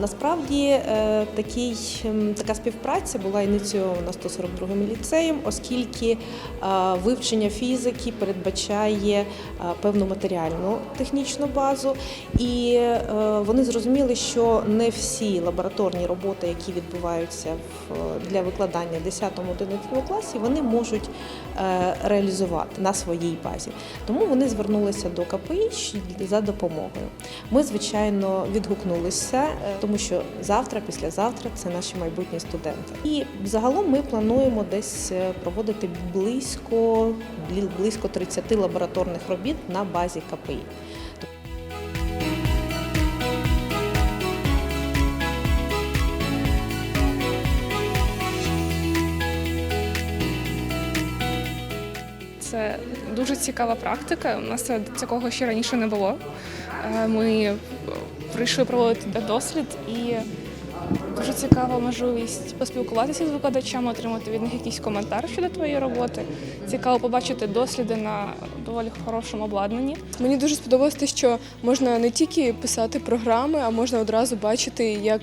Насправді е, такий, така співпраця була ініційована 142-м ліцеєм, оскільки е, вивчення фізики передбачає е, певну матеріальну технічну базу, і вони зрозуміли, що не всі лабораторні роботи, які відбуваються для викладання 10-11 класі, вони можуть реалізувати на своїй базі. Тому вони звернулися до КПІ за допомогою. Ми, звичайно, відгукнулися, тому що завтра, післязавтра це наші майбутні студенти. І загалом ми плануємо десь е, проводити близько, близько 30 лабораторних робіт на базі КПІ. Дуже цікава практика. У нас такого ще раніше не було. Е, Ми е, прийшли проводити дослід і дуже цікава можливість поспілкуватися з викладачами, отримати від них якийсь коментар щодо твоєї роботи. Цікаво побачити досліди на доволі хорошому обладнанні. Мені дуже сподобалось те, що можна не тільки писати програми, а можна одразу бачити, як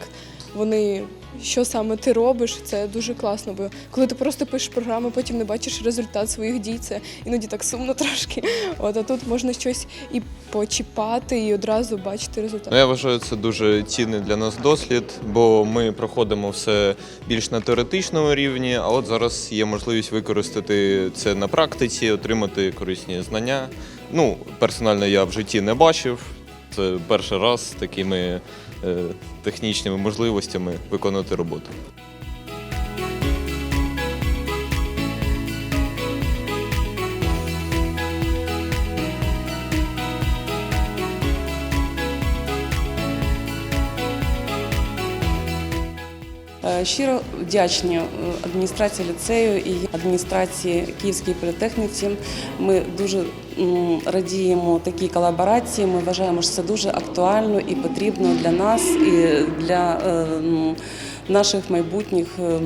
вони. Що саме ти робиш, це дуже класно, бо коли ти просто пишеш програми, потім не бачиш результат своїх дій, це іноді так сумно трошки. От а тут можна щось і почіпати, і одразу бачити результат. Ну, я вважаю, це дуже цінний для нас дослід, бо ми проходимо все більш на теоретичному рівні, а от зараз є можливість використати це на практиці, отримати корисні знання. Ну, персонально я в житті не бачив. Це перший раз такими технічними можливостями виконувати роботу. Щиро вдячні е, адміністрації ліцею і адміністрації Київської політехніці. Ми дуже радіємо такій колаборації. Ми вважаємо, що це дуже актуально і потрібно для нас і для е, наших майбутніх е, е,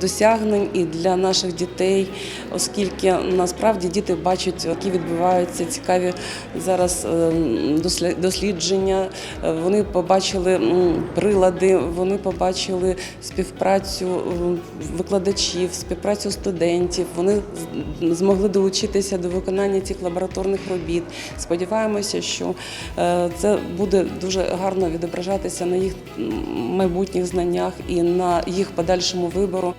досягнень і для наших дітей, оскільки насправді діти бачать, які відбуваються цікаві зараз е, дослідження. Е, Вони побачили прилади, вони побачили співпрацю е, викладачів, співпрацю студентів. Вони змогли долучитися до виконання цих лабораторних робіт. Сподіваємося, що е, це буде дуже гарно відображатися на їх майбутніх знаннях і на їх подальшому вибору.